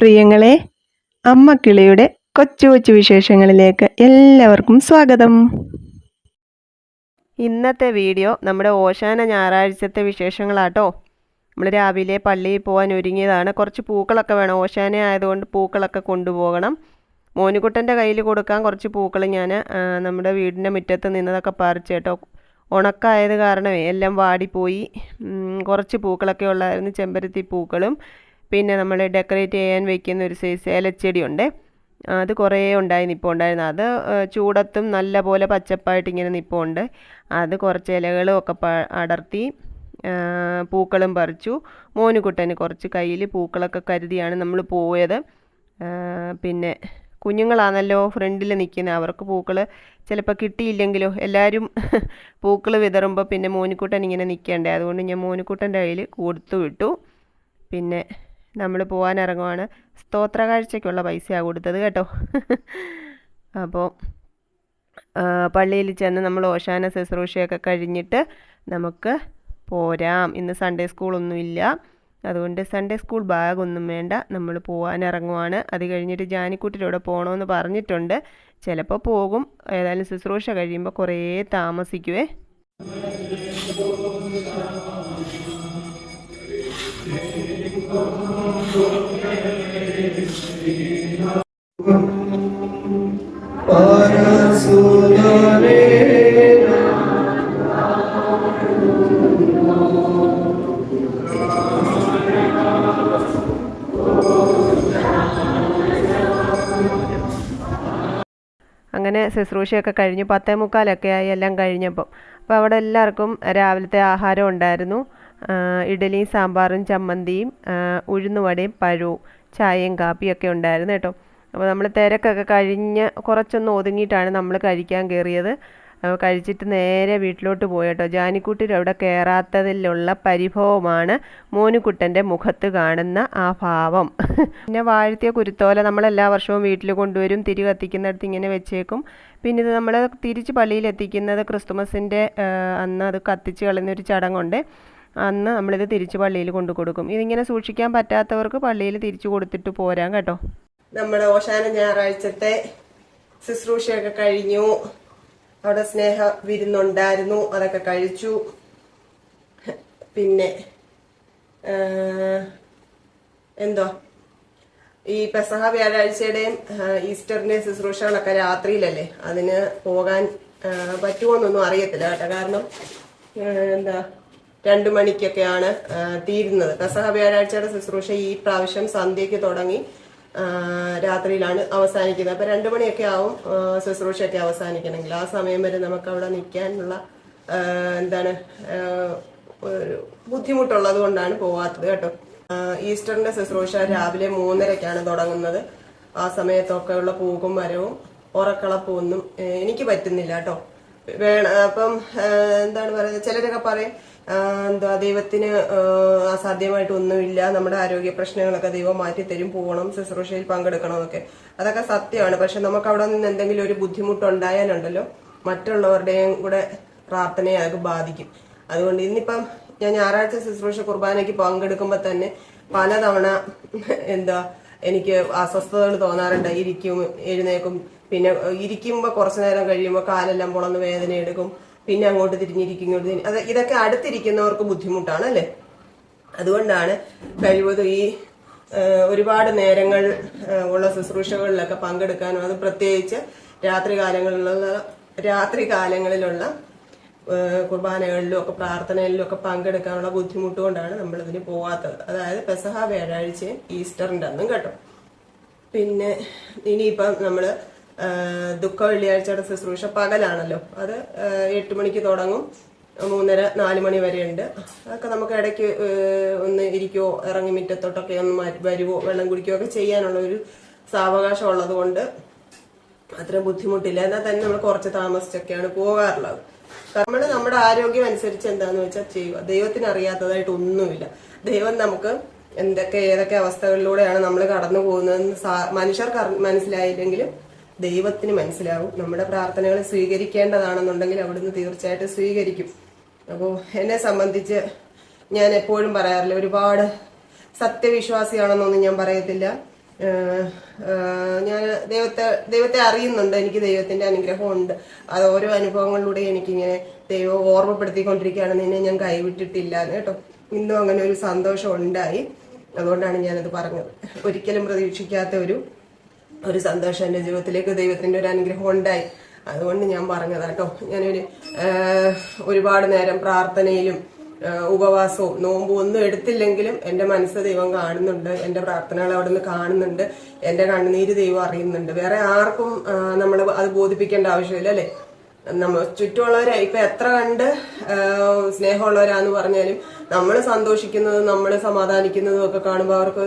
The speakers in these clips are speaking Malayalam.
പ്രിയങ്ങളെ അമ്മ കിളിയുടെ കൊച്ചു കൊച്ചു വിശേഷങ്ങളിലേക്ക് എല്ലാവർക്കും സ്വാഗതം. ഇന്നത്തെ വീഡിയോ നമ്മുടെ ഓശാന ഞായറാഴ്ചത്തെ വിശേഷങ്ങളാട്ടോ. നമ്മൾ രാവിലെ പള്ളിയിൽ പോകാൻ ഒരുങ്ങിയതാണ്. കുറച്ച് പൂക്കളൊക്കെ വേണം. ഓശാന ആയതുകൊണ്ട് പൂക്കളൊക്കെ കൊണ്ടുപോകണം. മോനുകുട്ടന്റെ കയ്യിൽ കൊടുക്കാൻ കുറച്ച് പൂക്കൾ ഞാൻ നമ്മുടെ വീടിന്റെ മുറ്റത്ത് നിന്നതൊക്കെ പറിച്ചു കേട്ടോ. ഉണക്കായത് കാരണമേ എല്ലാം വാടിപ്പോയി. കുറച്ച് പൂക്കളൊക്കെ ഉള്ളായിരുന്നു ചെമ്പരത്തി പൂക്കളും. പിന്നെ നമ്മൾ ഡെക്കറേറ്റ് ചെയ്യാൻ വയ്ക്കുന്ന ഒരു സൈസ് ഏലച്ചെടിയുണ്ട് അത് കുറേ ഉണ്ടായി നിപ്പോൾ ഉണ്ടായിരുന്നു. അത് ചൂടത്തും നല്ല പോലെ പച്ചപ്പായിട്ട് ഇങ്ങനെ നിപ്പുണ്ട് അത് കുറച്ച് ഇലകളും ഒക്കെ അടർത്തി പൂക്കളും പറിച്ചു. മോനുകുട്ടന് കുറച്ച് കയ്യിൽ പൂക്കളൊക്കെ കരുതിയാണ് നമ്മൾ പോയത്. പിന്നെ കുഞ്ഞുങ്ങളാണല്ലോ ഫ്രണ്ടിൽ നിൽക്കുന്നത് അവർക്ക് പൂക്കൾ ചിലപ്പോൾ കിട്ടിയില്ലെങ്കിലോ എല്ലാവരും പൂക്കൾ വിതറുമ്പോൾ പിന്നെ മോനുകുട്ടൻ ഇങ്ങനെ നിൽക്കണ്ടേ അതുകൊണ്ട് ഞാൻ മോനുകുട്ടന്റെ കയ്യിൽ കൊടുത്തു വിട്ടു. പിന്നെ നമ്മൾ പോകാൻ ഇറങ്ങുവാണ് സ്തോത്ര കാഴ്ചയ്ക്കുള്ള പൈസയാണ് കൊടുത്തത് കേട്ടോ. അപ്പോൾ പള്ളിയിൽ ചെന്ന് നമ്മൾ ഓശാന ശുശ്രൂഷയൊക്കെ കഴിഞ്ഞിട്ട് നമുക്ക് പോരാം. ഇന്ന് സൺഡേ സ്കൂളൊന്നുമില്ല അതുകൊണ്ട് സൺഡേ സ്കൂൾ ബാഗൊന്നും വേണ്ട. നമ്മൾ പോകാൻ ഇറങ്ങുവാണ് അത് കഴിഞ്ഞിട്ട് ജാനിക്കൂട്ടിലൂടെ കൂടെ പോകണമെന്ന് പറഞ്ഞിട്ടുണ്ട്. ചിലപ്പോൾ പോകും. ഏതായാലും ശുശ്രൂഷ കഴിയുമ്പോൾ കുറേ താമസിക്കുവേ. അങ്ങനെ ശുശ്രൂഷയൊക്കെ കഴിഞ്ഞു പത്തേ മുക്കാലൊക്കെ ആയി എല്ലാം കഴിഞ്ഞപ്പം. അപ്പോൾ അവിടെ എല്ലാവർക്കും രാവിലത്തെ ആഹാരം ഉണ്ടായിരുന്നു. ഇഡലിയും സാമ്പാറും ചമ്മന്തിയും ഉഴുന്ന് ഉഴുന്നുവടയും പഴവും ചായയും കാപ്പിയൊക്കെ ഉണ്ടായിരുന്നു കേട്ടോ. അപ്പോൾ നമ്മൾ തിരക്കൊക്കെ കഴിഞ്ഞ് കുറച്ചൊന്ന് ഒതുങ്ങിയിട്ടാണ് നമ്മൾ കഴിക്കാൻ കയറിയത്. കഴിച്ചിട്ട് നേരെ വീട്ടിലോട്ട് പോയി കേട്ടോ. ജാനിക്കുട്ടിയുടെ അവിടെ കയറാത്തതിലുള്ള പരിഭവമാണ് മോനുകുട്ടന്റെ മുഖത്ത് കാണുന്ന ആ ഭാവം. പിന്നെ വാഴ്ത്തിയ കുരുത്തോല നമ്മൾ എല്ലാ വർഷവും വീട്ടിൽ കൊണ്ടുവരും തിരി കത്തിക്കുന്നിടത്ത് ഇങ്ങനെ വെച്ചേക്കും. പിന്നെ ഇത് നമ്മൾ തിരിച്ച് പള്ളിയിൽ എത്തിക്കുന്നത് ക്രിസ്തുമസിന്റെ അന്ന് അത് കത്തിച്ച് കളയുന്ന ഒരു ചടങ്ങുണ്ട്. അന്ന് നമ്മളിത് തിരിച്ച് പള്ളിയിൽ കൊണ്ടു കൊടുക്കും ഇതിങ്ങനെ സൂക്ഷിക്കാൻ പറ്റാത്തവർക്ക് പള്ളിയിൽ തിരിച്ചു കൊടുത്തിട്ട് പോരാം കേട്ടോ. നമ്മുടെ ഓശാന ഞായറാഴ്ചത്തെ ശുശ്രൂഷയൊക്കെ കഴിഞ്ഞു. അവിടെ സ്നേഹ വിരുന്നുണ്ടായിരുന്നു. അതൊക്കെ കഴിച്ചു. പിന്നെ എന്തോ? ഈ പെസഹ വ്യാഴാഴ്ചയുടെയും ഈസ്റ്ററിന്റെയും ശുശ്രൂഷകളൊക്കെ രാത്രിയിലല്ലേ? അതിന് പോകാൻ പറ്റുമോ പറ്റുമോന്നൊന്നും അറിയത്തില്ല കേട്ടോ. കാരണം എന്താ രണ്ടു മണിക്കൊക്കെയാണ് തീരുന്നത്. പെസഹ വ്യാഴാഴ്ചയുടെ ശുശ്രൂഷ ഈ പ്രാവശ്യം സന്ധ്യയ്ക്ക് തുടങ്ങി രാത്രിയിലാണ് അവസാനിക്കുന്നത്. അപ്പൊ രണ്ടു മണിയൊക്കെ ആവും ശുശ്രൂഷയൊക്കെ അവസാനിക്കണമെങ്കിൽ. ആ സമയം വരെ നമുക്ക് അവിടെ നിൽക്കാനുള്ള എന്താണ് ബുദ്ധിമുട്ടുള്ളത് കൊണ്ടാണ് പോവാത്തത് കേട്ടോ. ഈസ്റ്ററിന്റെ ശുശ്രൂഷ രാവിലെ മൂന്നരക്കാണ് തുടങ്ങുന്നത്. ആ സമയത്തൊക്കെയുള്ള പൂക്കും മരവും ഉറക്കളപ്പൊന്നും എനിക്ക് പറ്റുന്നില്ല കേട്ടോ. വേണം അപ്പം എന്താണ് പറയുന്നത്? ചിലരൊക്കെ പറയും എന്താ ദൈവത്തിന് അസാധ്യമായിട്ട് ഒന്നുമില്ല. നമ്മുടെ ആരോഗ്യ പ്രശ്നങ്ങളൊക്കെ ദൈവം മാറ്റിത്തരും. പോകണം ശുശ്രൂഷയിൽ പങ്കെടുക്കണം എന്നൊക്കെ അതൊക്കെ സത്യമാണ്. പക്ഷെ നമുക്ക് അവിടെ നിന്ന് എന്തെങ്കിലും ഒരു ബുദ്ധിമുട്ടുണ്ടായാലുണ്ടല്ലോ മറ്റുള്ളവരുടെയും കൂടെ പ്രാർത്ഥനയെ അത് ബാധിക്കും. അതുകൊണ്ട് ഇന്നിപ്പം ഞാൻ ഞായറാഴ്ച ശുശ്രൂഷ കുർബാനയ്ക്ക് പങ്കെടുക്കുമ്പോൾ തന്നെ പലതവണ എന്താ എനിക്ക് അസ്വസ്ഥതകൾ തോന്നാറുണ്ട്. ഇരിക്കും എഴുന്നേക്കും പിന്നെ ഇരിക്കുമ്പോൾ കുറച്ചു നേരം കഴിയുമ്പോൾ കാലെല്ലാം പുളന്ന് വേദന എടുക്കും പിന്നെ അങ്ങോട്ട് തിരിഞ്ഞിരിക്കും അത് ഇതൊക്കെ അടുത്തിരിക്കുന്നവർക്ക് ബുദ്ധിമുട്ടാണ് അല്ലേ അതുകൊണ്ടാണ് കഴിവതും ഈ ഒരുപാട് നേരങ്ങൾ ഉള്ള ശുശ്രൂഷകളിലൊക്കെ പങ്കെടുക്കാനും അത് പ്രത്യേകിച്ച് രാത്രി കാലങ്ങളിലുള്ള രാത്രി കാലങ്ങളിലുള്ള കുർബാനകളിലും ഒക്കെ പ്രാർത്ഥനകളിലും ഒക്കെ പങ്കെടുക്കാനുള്ള ബുദ്ധിമുട്ട് കൊണ്ടാണ് നമ്മൾ ഇതിന് പോവാത്തത്. അതായത് പെസഹ വ്യാഴാഴ്ചയും ഈസ്റ്ററിന്റെ അന്നും കേട്ടോ. പിന്നെ ഇനിയിപ്പം നമ്മൾ ആ, ദുഃഖ വെള്ളിയാഴ്ചയുടെ ശുശ്രൂഷ പകലാണല്ലോ. അത് എട്ട് മണിക്ക് തുടങ്ങും. മൂന്നര നാല് മണി വരെ ഉണ്ട് അതൊക്കെ നമുക്ക് ഇടയ്ക്ക് ഒന്ന് ഇരിക്കുവോ ഇറങ്ങി മുറ്റത്തോട്ടൊക്കെ ഒന്ന് വരുവോ വെള്ളം കുടിക്കുകയോ ഒക്കെ ചെയ്യാനുള്ള ഒരു സാവകാശം ഉള്ളത് കൊണ്ട് അത്ര ബുദ്ധിമുട്ടില്ല. എന്നാൽ തന്നെ നമ്മൾ കുറച്ച് താമസിച്ചൊക്കെയാണ് പോകാറുള്ളത്. നമ്മൾ നമ്മുടെ ആരോഗ്യം അനുസരിച്ച് എന്താന്ന് വെച്ചാൽ ചെയ്യുക. ദൈവത്തിന് അറിയാത്തതായിട്ട് ഒന്നുമില്ല. ദൈവം നമുക്ക് എന്തൊക്കെ ഏതൊക്കെ അവസ്ഥകളിലൂടെയാണ് നമ്മൾ കടന്നു പോകുന്നതെന്ന് മനുഷ്യർക്ക് മനസ്സിലായില്ലെങ്കിലും ദൈവത്തിന് മനസ്സിലാവും. നമ്മുടെ പ്രാർത്ഥനകൾ സ്വീകരിക്കേണ്ടതാണെന്നുണ്ടെങ്കിൽ അവിടുന്ന് തീർച്ചയായിട്ടും സ്വീകരിക്കും. അപ്പോൾ എന്നെ സംബന്ധിച്ച് ഞാൻ എപ്പോഴും പറയാറില്ല ഒരുപാട് സത്യവിശ്വാസിയാണെന്നൊന്നും ഞാൻ പറയത്തില്ല. ഞാൻ ദൈവത്തെ ദൈവത്തെ അറിയുന്നുണ്ട് എനിക്ക് ദൈവത്തിന്റെ അനുഗ്രഹം ഉണ്ട് അത് ഓരോ അനുഭവങ്ങളിലൂടെ എനിക്കിങ്ങനെ ദൈവം ഓർമ്മപ്പെടുത്തിക്കൊണ്ടിരിക്കുകയാണ്. നിന്നെ ഞാൻ കൈവിട്ടിട്ടില്ല കേട്ടോ. ഇന്നും അങ്ങനെ ഒരു സന്തോഷം ഉണ്ടായി അതുകൊണ്ടാണ് ഞാനത് പറഞ്ഞത്. ഒരിക്കലും പ്രതീക്ഷിക്കാത്ത ഒരു ഒരു സന്തോഷം എന്റെ ജീവിതത്തിലേക്ക് ദൈവത്തിന്റെ ഒരു അനുഗ്രഹം ഉണ്ടായി. അതുകൊണ്ട് ഞാൻ പറഞ്ഞതാണ് കേട്ടോ. ഞാനൊരു ഒരുപാട് നേരം പ്രാർത്ഥനയിലും ഉപവാസവും നോമ്പും ഒന്നും എടുത്തില്ലെങ്കിലും എന്റെ മനസ്സ് ദൈവം കാണുന്നുണ്ട്. എന്റെ പ്രാർത്ഥനകൾ അവിടെ നിന്ന് കാണുന്നുണ്ട്. എന്റെ കണ്ണുനീര് ദൈവം അറിയുന്നുണ്ട്. വേറെ ആർക്കും നമ്മൾ അത് ബോധിപ്പിക്കേണ്ട ആവശ്യമില്ല അല്ലേ? നമ്മ ചുറ്റുമുള്ളവരെ ഇപ്പൊ എത്ര കണ്ട് സ്നേഹമുള്ളവരാന്ന് പറഞ്ഞാലും നമ്മൾ സന്തോഷിക്കുന്നതും നമ്മൾ സമാധാനിക്കുന്നതും ഒക്കെ കാണുമ്പോൾ അവർക്ക്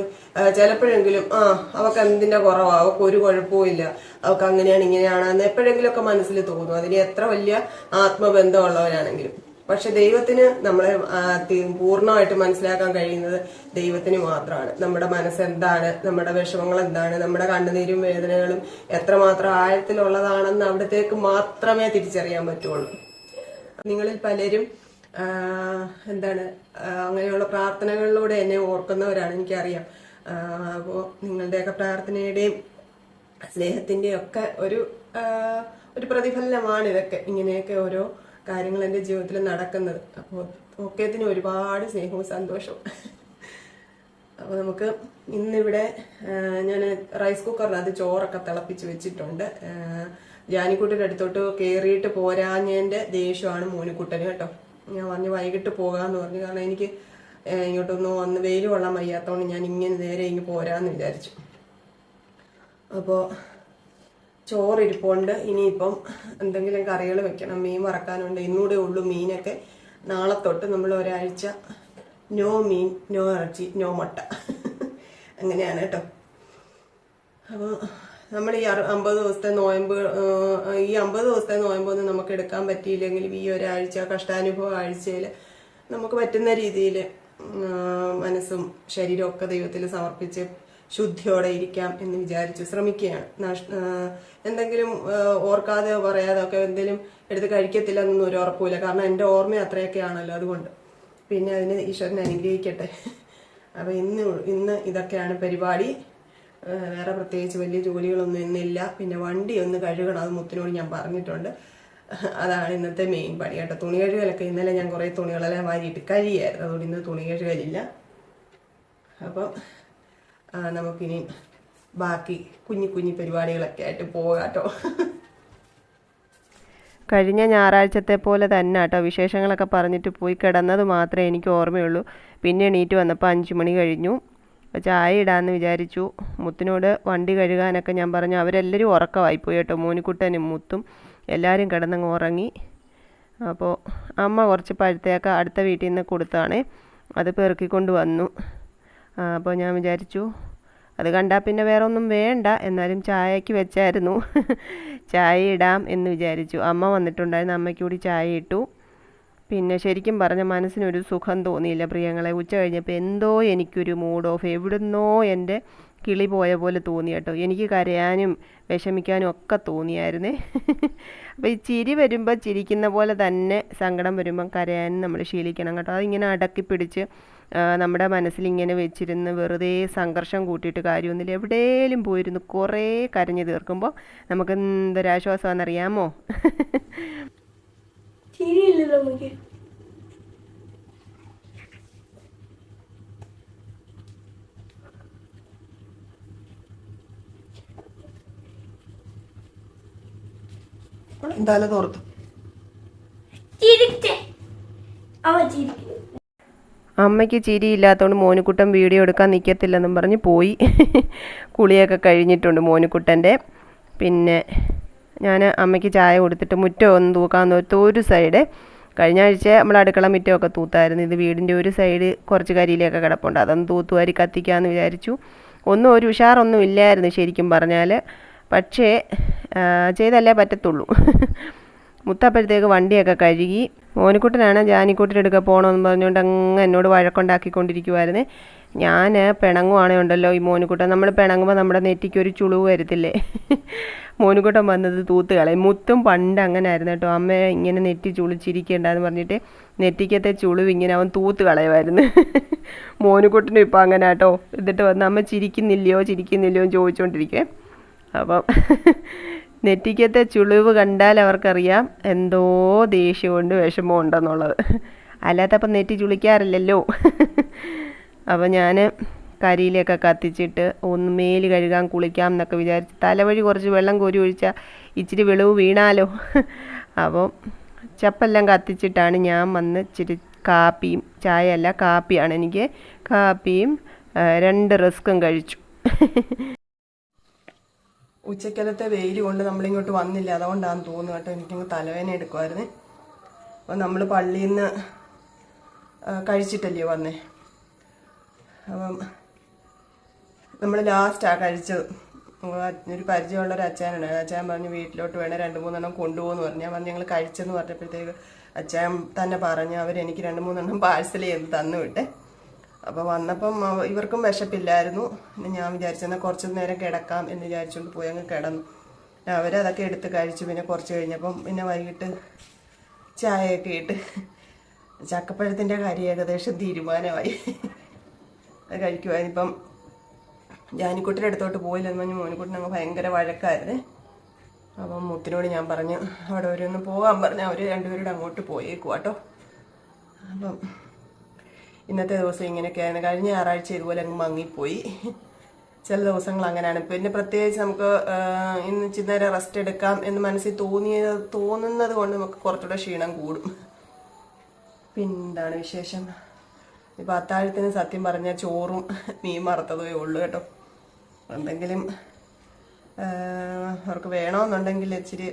ചിലപ്പോഴെങ്കിലും ആ അവർക്ക് എന്തിന്റെ കുറവാ? അവർക്ക് ഒരു കുഴപ്പവും ഇല്ല. അവർക്ക് അങ്ങനെയാണ് ഇങ്ങനെയാണ് എന്ന് എപ്പോഴെങ്കിലും ഒക്കെ മനസ്സിൽ തോന്നും. അതിന് എത്ര വലിയ ആത്മബന്ധമുള്ളവരാണെങ്കിലും. പക്ഷെ ദൈവത്തിന് നമ്മളെ പൂർണമായിട്ട് മനസ്സിലാക്കാൻ കഴിയുന്നത് ദൈവത്തിന് മാത്രമാണ്. നമ്മുടെ മനസ്സ് എന്താണ് നമ്മുടെ വിഷമങ്ങൾ എന്താണ് നമ്മുടെ കണ്ണുനീരും വേദനകളും എത്രമാത്രം ആഴത്തിലുള്ളതാണെന്ന് അവിടത്തേക്ക് മാത്രമേ തിരിച്ചറിയാൻ പറ്റുള്ളൂ. നിങ്ങളിൽ പലരും എന്താണ് അങ്ങനെയുള്ള പ്രാർത്ഥനകളിലൂടെ എന്നെ ഓർക്കുന്നവരാണ് എനിക്കറിയാം. അപ്പോൾ നിങ്ങളുടെയൊക്കെ പ്രാർത്ഥനയുടെയും സ്നേഹത്തിന്റെയൊക്കെ ഒരു ഒരു പ്രതിഫലനമാണ് ഇതൊക്കെ. ഇങ്ങനെയൊക്കെ ഓരോ കാര്യങ്ങൾ എന്റെ ജീവിതത്തിൽ നടക്കുന്നത്. അപ്പോൾ ഓക്കേത്തിന് ഒരുപാട് സ്നേഹവും സന്തോഷവും. അപ്പോൾ നമുക്ക് ഇന്നിവിടെ ഞാൻ റൈസ് കുക്കറിനകത്ത് ചോറൊക്കെ തിളപ്പിച്ച് വെച്ചിട്ടുണ്ട്. ജാനിക്കുട്ടിയുടെ അടുത്തോട്ട് കയറിയിട്ട് പോരാഞ്ഞതിന്റെ ദേഷ്യമാണ് മോനിക്കുട്ടന് കേട്ടോ. ഞാൻ പറഞ്ഞു വൈകിട്ട് പോകാമെന്ന് പറഞ്ഞു. കാരണം എനിക്ക് ഇങ്ങോട്ടൊന്നും വന്ന് വെയിൽ കൊള്ളാൻ വയ്യാത്തതുകൊണ്ട് ഞാൻ ഇങ്ങനെ നേരെ ഇങ്ങ് പോരാന്ന് വിചാരിച്ചു. അപ്പോൾ ചോറ് ഇരിപ്പുണ്ട് ഇനിയിപ്പം എന്തെങ്കിലും കറികൾ വെക്കണം. മീൻ വറക്കാനുണ്ട്. ഇന്നൂടെ ഉള്ളു മീനൊക്കെ. നാളെ തൊട്ട് നമ്മൾ ഒരാഴ്ച നോ മീൻ നോ ഇറച്ചി നോ മുട്ട. അങ്ങനെയാണ് കേട്ടോ. അപ്പോൾ നമ്മൾ ഈ അമ്പത് ദിവസത്തെ നോയമ്പ് ഈ അമ്പത് ദിവസത്തെ നോയമ്പൊന്നും നമുക്ക് എടുക്കാൻ പറ്റിയില്ലെങ്കിൽ ഈ ഒരാഴ്ച കഷ്ടാനുഭവ ആഴ്ചയിൽ നമുക്ക് പറ്റുന്ന രീതിയിൽ മനസ്സും ശരീരവും ഒക്കെ ദൈവത്തിൽ സമർപ്പിച്ച് ശുദ്ധിയോടെ ഇരിക്കാം എന്ന് വിചാരിച്ചു ശ്രമിക്കുകയാണ്. എന്തെങ്കിലും ഓർക്കാതെ പറയാതെ ഒക്കെ എന്തെങ്കിലും എടുത്ത് കഴിക്കത്തില്ല എന്നൊന്നും ഒരു ഉറപ്പില്ല കാരണം എന്റെ ഓർമ്മ അത്രയൊക്കെ ആണല്ലോ അതുകൊണ്ട്. പിന്നെ അതിന് ഈശ്വരനെ അനുഗ്രഹിക്കട്ടെ. അപ്പം ഇന്ന് ഇന്ന് ഇതൊക്കെയാണ് പരിപാടി. വേറെ പ്രത്യേകിച്ച് വലിയ ജോലികളൊന്നും ഇന്നില്ല പിന്നെ വണ്ടി ഒന്ന് കഴുകണം അത് മുത്തിനോട് ഞാൻ പറഞ്ഞിട്ടുണ്ട്. അതാണ് ഇന്നത്തെ മെയിൻ പണി കേട്ടോ. തുണി കഴുകലൊക്കെ ഇന്നലെ ഞാൻ കുറേ തുണികളെല്ലാം വാരിയിട്ട് കഴിയായിരുന്നു അതുകൊണ്ട് ഇന്ന് തുണി കഴുകലില്ല. അപ്പം നമുക്കിനി ബാക്കി കുഞ്ഞു കുഞ്ഞു പരിപാടികളൊക്കെ ആയിട്ട് പോകാട്ടോ കഴിഞ്ഞ ഞായറാഴ്ചത്തെ പോലെ തന്നെ കേട്ടോ. വിശേഷങ്ങളൊക്കെ പറഞ്ഞിട്ട് പോയി കിടന്നത് മാത്രമേ എനിക്ക് ഓർമ്മയുള്ളൂ. പിന്നെ എണീറ്റ് വന്നപ്പോൾ അഞ്ച് മണി കഴിഞ്ഞു. അപ്പോൾ ചായ ഇടാമെന്ന് വിചാരിച്ചു. മുത്തിനോട് വണ്ടി കഴുകാനൊക്കെ ഞാൻ പറഞ്ഞു അവരെല്ലാവരും ഉറക്കമായിപ്പോയി കേട്ടോ. മോനിക്കുട്ടനും മുത്തും എല്ലാവരും കിടന്നങ്ങ് ഉറങ്ങി. അപ്പോൾ അമ്മ കുറച്ച് പഴുത്തേക്ക അടുത്ത വീട്ടിൽ നിന്ന് കൊടുത്താണ്. അത് പെറുക്കിക്കൊണ്ട് വന്നു. അപ്പോൾ ഞാൻ വിചാരിച്ചു അത് കണ്ടാൽ പിന്നെ വേറെ ഒന്നും വേണ്ട എന്നാലും ചായക്ക് വെച്ചായിരുന്നു. ചായ ഇടാം എന്ന് വിചാരിച്ചു. അമ്മ വന്നിട്ടുണ്ടായിരുന്നു അമ്മയ്ക്ക് കൂടി ചായ ഇട്ടു. പിന്നെ ശരിക്കും പറഞ്ഞ മനസ്സിനൊരു സുഖം തോന്നിയില്ല പ്രിയങ്ങളെ. ഉച്ച കഴിഞ്ഞപ്പോൾ എന്തോ എനിക്കൊരു മൂഡ് ഓഫ് എവിടുന്നോ എന്റെ കിളി പോയ പോലെ തോന്നി കേട്ടോ. എനിക്ക് കരയാനും വിഷമിക്കാനും ഒക്കെ തോന്നിയായിരുന്നേ. അപ്പോൾ ഈ ചിരി വരുമ്പോൾ ചിരിക്കുന്ന പോലെ തന്നെ സങ്കടം വരുമ്പം കരയാനും നമ്മൾ ശീലിക്കണം കേട്ടോ. അതിങ്ങനെ അടക്കി പിടിച്ച് നമ്മുടെ മനസ്സിൽ ഇങ്ങനെ വെച്ചിരുന്ന് വെറുതെ സംഘർഷം കൂട്ടിയിട്ട് കാര്യമൊന്നുമില്ല. എവിടെയെങ്കിലും പോയിരുന്നു കുറേ കരഞ്ഞു തീർക്കുമ്പോൾ നമുക്ക് എന്തൊരാശ്വാസമാണെന്നറിയാമോ? ചിരിയില്ലല്ലോ നമുക്ക് എന്തായാലും തോർത്തു അമ്മയ്ക്ക് ചിരിയില്ലാത്തതുകൊണ്ട് മോനുക്കുട്ടൻ വീഡിയോ എടുക്കാൻ നിൽക്കത്തില്ലെന്നും പറഞ്ഞ് പോയി. കുളിയൊക്കെ കഴിഞ്ഞിട്ടുണ്ട് മോനുക്കുട്ടന്റെ പിന്നെ ഞാൻ അമ്മയ്ക്ക് ചായ കൊടുത്തിട്ട് മുറ്റം ഒന്ന് തൂക്കാൻ തോറ്റ ഒരു സൈഡ് കഴിഞ്ഞ ആഴ്ച നമ്മൾ അടുക്കള മുറ്റമൊക്കെ തൂത്തായിരുന്നു. ഇത് വീടിന്റെ ഒരു സൈഡ് കുറച്ച് കരിയിലൊക്കെ കിടപ്പുണ്ട്. അതൊന്ന് തൂത്തുവാരി കത്തിക്കാമെന്ന് വിചാരിച്ചു. ഒന്നും ഒരു ഉഷാറൊന്നും ഇല്ലായിരുന്നു ശരിക്കും പറഞ്ഞാൽ പക്ഷേ ചെയ്തല്ലേ പറ്റത്തുള്ളൂ. മുത്തപ്പോഴത്തേക്ക് വണ്ടിയൊക്കെ കഴുകി. മോനിക്കുട്ടനാണ് ജാനിക്കുട്ടിന്റെ അടുക്ക പോകണമെന്ന് പറഞ്ഞുകൊണ്ട് അങ്ങ് എന്നോട് വഴക്കുണ്ടാക്കിക്കൊണ്ടിരിക്കുമായിരുന്നേ ഞാൻ പിണങ്ങുവാണേ ഉണ്ടല്ലോ ഈ മോനിക്കുട്ടൻ. നമ്മൾ പിണങ്ങുമ്പോൾ നമ്മുടെ നെറ്റിക്ക് ഒരു ചുളിവ് വരത്തില്ലേ? മോനിക്കുട്ടൻ വന്നത് തൂത്ത് കളയും. മുത്തും പണ്ട് അങ്ങനെ ആയിരുന്നു കേട്ടോ. അമ്മ ഇങ്ങനെ നെറ്റി ചുളിച്ചിരിക്കേണ്ടെന്ന് പറഞ്ഞിട്ട് നെറ്റിക്കത്തെ ചുളിവ് ഇങ്ങനെ അവൻ തൂത്ത് കളയുമായിരുന്നു മോനുകുട്ടനും ഇപ്പം അങ്ങനെ കേട്ടോ എന്നിട്ട് വന്ന് അമ്മ ചിരിക്കുന്നില്ലയോ? ചിരിക്കുന്നില്ലയോ? എന്ന് ചോദിച്ചുകൊണ്ടിരിക്കേ അപ്പം നെറ്റിക്കത്തെ ചുളിവ് കണ്ടാൽ അവർക്കറിയാം എന്തോ ദേഷ്യമുണ്ട് വിഷമം ഉണ്ടെന്നുള്ളത് അല്ലാത്തപ്പം നെറ്റി ചുളിക്കാറില്ലല്ലോ. അപ്പം ഞാൻ കരിയിലൊക്കെ കത്തിച്ചിട്ട് ഒന്ന് മേൽ കഴുകാൻ കുളിക്കാം എന്നൊക്കെ വിചാരിച്ച് തലവഴി കുറച്ച് വെള്ളം കോരി ഒഴിച്ചാൽ ഇച്ചിരി വെളിവ് വീണാലോ. അപ്പം ചപ്പെല്ലാം കത്തിച്ചിട്ടാണ് ഞാൻ വന്ന് ഇച്ചിരി കാപ്പിയും ചായ അല്ല കാപ്പിയാണ് എനിക്ക്. കാപ്പിയും രണ്ട് റിസ്ക്കും കഴിച്ചു. ഉച്ചക്കലത്തെ വെയിൽ കൊണ്ട് നമ്മളിങ്ങോട്ട് വന്നില്ല. അതുകൊണ്ടാണെന്ന് തോന്നുന്നു കേട്ടോ. എനിക്കങ്ങ് തലവേന എടുക്കുമായിരുന്നു അപ്പോൾ നമ്മൾ പള്ളിയിൽ നിന്ന് കഴിച്ചിട്ടല്ലേ വന്നേ. അപ്പം നമ്മൾ ലാസ്റ്റാണ് കഴിച്ചത്. ഒരു പരിചയമുള്ള ഒരു അച്ഛനുണ്ട് അച്ഛൻ പറഞ്ഞു വീട്ടിലോട്ട് വേണേ രണ്ട് മൂന്നെണ്ണം കൊണ്ടുപോകുമെന്ന് പറഞ്ഞു. ഞാൻ പറഞ്ഞു ഞങ്ങൾ കഴിച്ചെന്ന് പറഞ്ഞപ്പോഴത്തേക്ക് അച്ഛൻ തന്നെ പറഞ്ഞു അവരെനിക്ക് രണ്ട് മൂന്നെണ്ണം പാഴ്സൽ ചെയ്ത് തന്നു വിട്ടെ. അപ്പോൾ വന്നപ്പം ഇവർക്കും വിശപ്പില്ലായിരുന്നു. പിന്നെ ഞാൻ വിചാരിച്ചെന്നാൽ കുറച്ച് നേരം കിടക്കാം എന്ന് വിചാരിച്ചുകൊണ്ട് പോയി അങ്ങ് കിടന്നു. അവരതൊക്കെ എടുത്ത് കഴിച്ചു. പിന്നെ കുറച്ച് കഴിഞ്ഞപ്പം പിന്നെ വൈകിട്ട് ചായയൊക്കെ ഇട്ട് ചക്കപ്പഴത്തിന്റെ കാര്യം ഏകദേശം തീരുമാനമായി. അത് കഴിക്കുമായിരുന്നു ഇപ്പം ജാനിക്കുട്ടിയുടെ അടുത്തോട്ട് പോയില്ലെന്ന് പറഞ്ഞ് മോനിക്കുട്ടിന് അങ്ങ് ഭയങ്കര വഴക്കായിരുന്നു. അപ്പം മുത്തിനോട് ഞാൻ പറഞ്ഞു അവിടെ ഒരു ഒന്ന് പോകാൻ പറഞ്ഞു അവർ രണ്ടുപേരോട് അങ്ങോട്ട് പോയേക്കും കേട്ടോ അപ്പം ഇന്നത്തെ ദിവസം ഇങ്ങനെയൊക്കെയാണ്. കഴിഞ്ഞ ഞായറാഴ്ച ഇതുപോലെ അങ്ങ് മങ്ങിപ്പോയി. ചില ദിവസങ്ങൾ അങ്ങനെയാണ്. പിന്നെ പ്രത്യേകിച്ച് നമുക്ക് ഇന്ന് ഇച്ചിരി നേരം റെസ്റ്റ് എടുക്കാം എന്ന് മനസ്സിൽ തോന്നിയ തോന്നുന്നത് കൊണ്ട് നമുക്ക് കുറച്ചുകൂടെ ക്ഷീണം കൂടും. പിന്നെന്താണ് വിശേഷം? ഇപ്പം അത്താഴത്തിന് സത്യം പറഞ്ഞാൽ ചോറും മീൻ വറുത്തതേ ഉള്ളൂ കേട്ടോ. എന്തെങ്കിലും അവർക്ക് വേണമെന്നുണ്ടെങ്കിൽ ഇച്ചിരി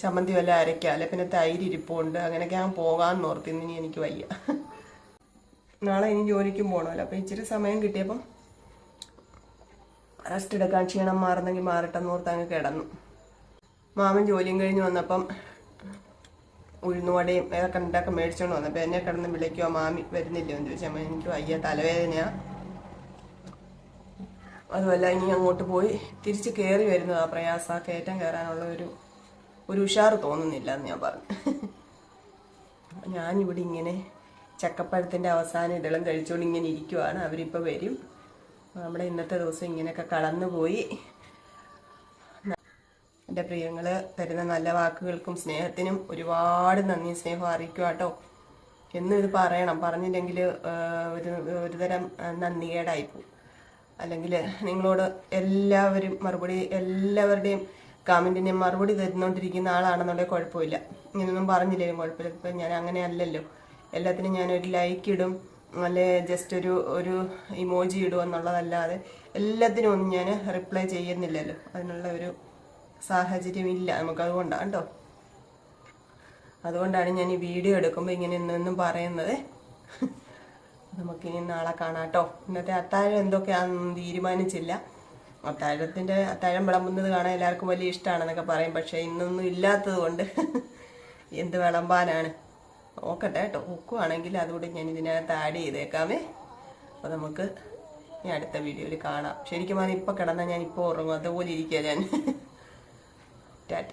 ചമ്മന്തി വല്ല അരയ്ക്കാം. അല്ലെ പിന്നെ തൈര് ഇരിപ്പുണ്ട്. അങ്ങനെയൊക്കെ ഞാൻ പോകാമെന്ന് ഓർത്തിന്ന് ഇനി എനിക്ക് വയ്യ. നാളെ ഇനി ജോലിക്കും പോകണമല്ലോ അപ്പം ഇച്ചിരി സമയം കിട്ടിയപ്പം റെസ്റ്റ് എടുക്കാൻ ക്ഷീണം മാറുന്നെങ്കിൽ മാറട്ടെന്ന് ഓർത്ത് അങ്ങ് കിടന്നു. മാമൻ ജോലിയും കഴിഞ്ഞ് വന്നപ്പം ഉഴുന്നുവടയും ഏതൊക്കെ മേടിച്ചോണ്ട് വന്നപ്പോൾ എന്നെ കിടന്ന് വിളിക്കുമോ മാമി വരുന്നില്ല? എന്ന് ചോദിച്ചാൽ എനിക്ക് വയ്യ തലവേദനയാ. അതുമല്ല ഇനി അങ്ങോട്ട് പോയി തിരിച്ച് കയറി ആ പ്രയാസ. കയറ്റം കയറാനുള്ള ഒരു ഒരു ഉഷാറ് തോന്നുന്നില്ല എന്ന് ഞാൻ പറഞ്ഞു. ഞാനിവിടെ ഇങ്ങനെ ചക്കപ്പഴത്തിന്റെ അവസാനം ഇടളം കഴിച്ചുകൊണ്ട് ഇങ്ങനെ ഇരിക്കുവാണ്. അവരിപ്പോൾ വരും. നമ്മുടെ ഇന്നത്തെ ദിവസം ഇങ്ങനെയൊക്കെ കടന്നുപോയി എന്റെ പ്രിയങ്ങൾ തരുന്ന നല്ല വാക്കുകൾക്കും സ്നേഹത്തിനും ഒരുപാട് നന്ദി സ്നേഹം അറിയിക്കുക കേട്ടോ. എന്നും ഇത് പറയണം. പറഞ്ഞില്ലെങ്കിൽ ഒരു ഒരുതരം നന്ദികേടായിപ്പോവും അല്ലെങ്കിൽ നിങ്ങളോട് എല്ലാവരും മറുപടി എല്ലാവരുടെയും കമന്റിന് മറുപടി തരുന്നോണ്ടിരിക്കുന്ന ആളാണെന്നുണ്ടെങ്കിൽ കുഴപ്പമില്ല. ഇങ്ങനൊന്നും പറഞ്ഞില്ലേലും കുഴപ്പമില്ല. ഇപ്പം ഞാൻ അങ്ങനെ അല്ലല്ലോ എല്ലാത്തിനും ഞാനൊരു ലൈക്ക് ഇടും. അല്ലെ ജസ്റ്റ് ഒരു ഒരു ഇമോജി ഇടും എന്നുള്ളതല്ലാതെ എല്ലാത്തിനും ഒന്നും ഞാൻ റിപ്ലൈ ചെയ്യുന്നില്ലല്ലോ. അതിനുള്ള ഒരു സാഹചര്യം ഇല്ല നമുക്കതുകൊണ്ടാണ് കേട്ടോ അതുകൊണ്ടാണ് ഞാൻ ഈ വീഡിയോ എടുക്കുമ്പോൾ ഇങ്ങനെ എന്നും പറയുന്നത്. നമുക്കിനി നാളെ കാണാം കേട്ടോ ഇന്നത്തെ അത്താഴം എന്തൊക്കെയാണെന്നൊന്നും തീരുമാനിച്ചില്ല. അത്താഴത്തിന്റെ അത്താഴം വിളമ്പുന്നത് കാണാൻ എല്ലാവർക്കും വലിയ ഇഷ്ടമാണെന്നൊക്കെ പറയും. പക്ഷേ ഇന്നൊന്നും ഇല്ലാത്തത് കൊണ്ട് എന്ത് വിളമ്പാനാണ്? നോക്കട്ടെ കേട്ടോ ഉക്കുവാണെങ്കിൽ അതുകൂടി ഞാൻ ഇതിനകത്ത് ആഡ് ചെയ്തേക്കാമേ അപ്പോൾ നമുക്ക് ഇനി അടുത്ത വീഡിയോയിൽ കാണാം. ശരിക്കും പറഞ്ഞാൽ ഇപ്പോൾ കിടന്നാൽ ഞാൻ ഇപ്പോൾ ഉറങ്ങും. അതുപോലെ ഇരിക്കുക ഞാൻ. ടാറ്റ